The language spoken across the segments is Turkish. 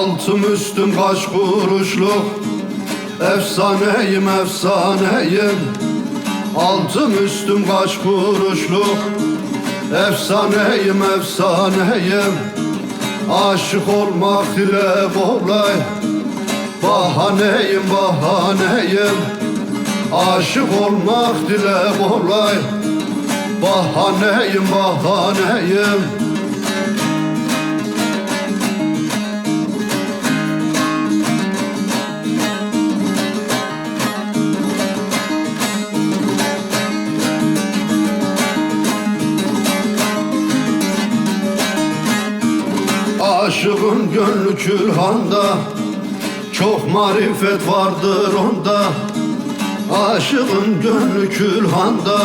Altım üstüm kaç kuruşluk? Efsaneyim efsaneyim. Altım üstüm kaç kuruşluk? Efsaneyim efsaneyim. Aşık olmak ile kolay. Bahaneyim bahaneyim. Aşık olmak dile kolay. Bahaneyim bahaneyim Aşığın gönlü külhanda Çok marifet vardır onda. Aşığın gönlü külhanda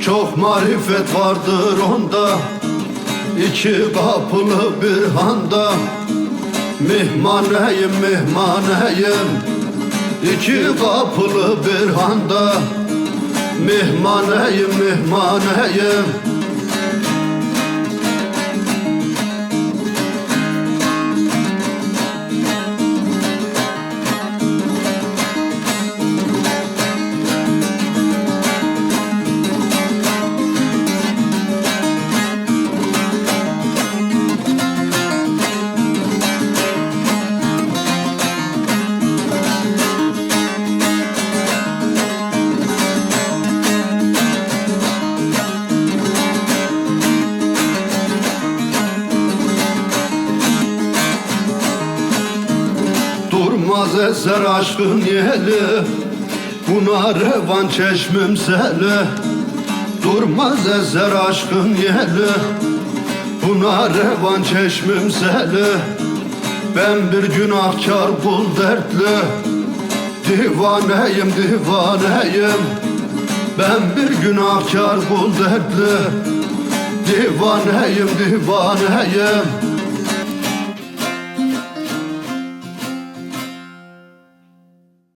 Çok marifet vardır onda. İki kapılı bir handa Mihmaneyim mihmaneyim. İki kapılı bir handa Mihmaneyim mihmaneyim Eser aşkın yeli Buna revan çeşmim seli. Durmaz eser aşkın yeli Buna revan çeşmim seli. Ben bir günahkar kul dertli Divaneyim divaneyim. Ben bir günahkar kul dertli Divaneyim divaneyim